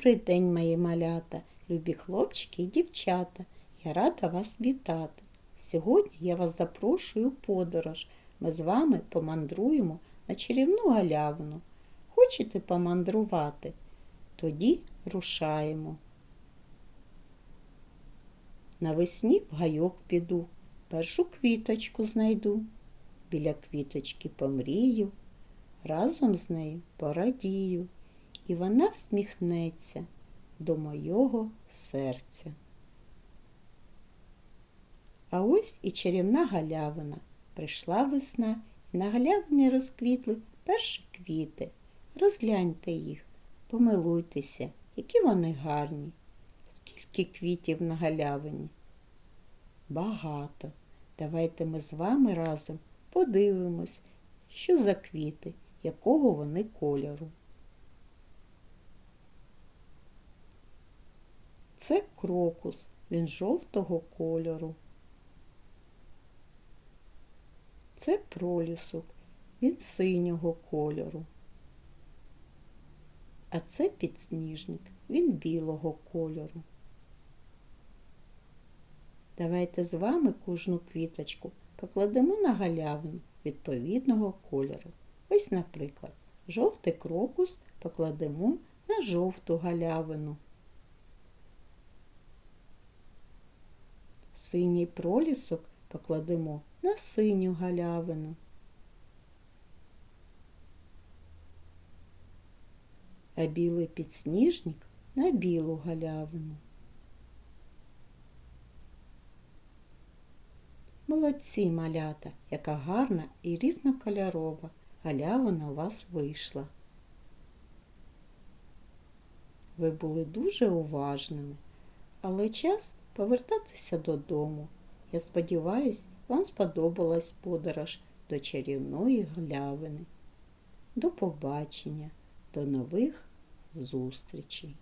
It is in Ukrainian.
Добрий день, мої малята, любі хлопчики і дівчата. Я рада вас вітати. Сьогодні я вас запрошую у подорож. Ми з вами помандруємо на чарівну галявину. Хочете помандрувати? Тоді рушаємо. Навесні в гайок піду, першу квіточку знайду. Біля квіточки помрію, разом з нею порадію, і вона всміхнеться до мого серця. А ось і чарівна галявина. Прийшла весна, і на галявині розквітли перші квіти. Розгляньте їх, помилуйтеся, які вони гарні. Скільки квітів на галявині? Багато. Давайте ми з вами разом подивимось, що за квіти, якого вони кольору. Це крокус, він жовтого кольору. Це пролісок, він синього кольору. А це підсніжник, він білого кольору. Давайте з вами кожну квіточку покладемо на галявину відповідного кольору. Ось, наприклад, жовтий крокус покладемо на жовту галявину. Синій пролісок покладемо на синю галявину. А білий підсніжник на білу галявину. Молодці малята, яка гарна і різнокольорова галявина у вас вийшла. Ви були дуже уважними, але час повертатися додому. Я сподіваюсь, вам сподобалась подорож до чарівної галявини. До побачення, до нових зустрічей!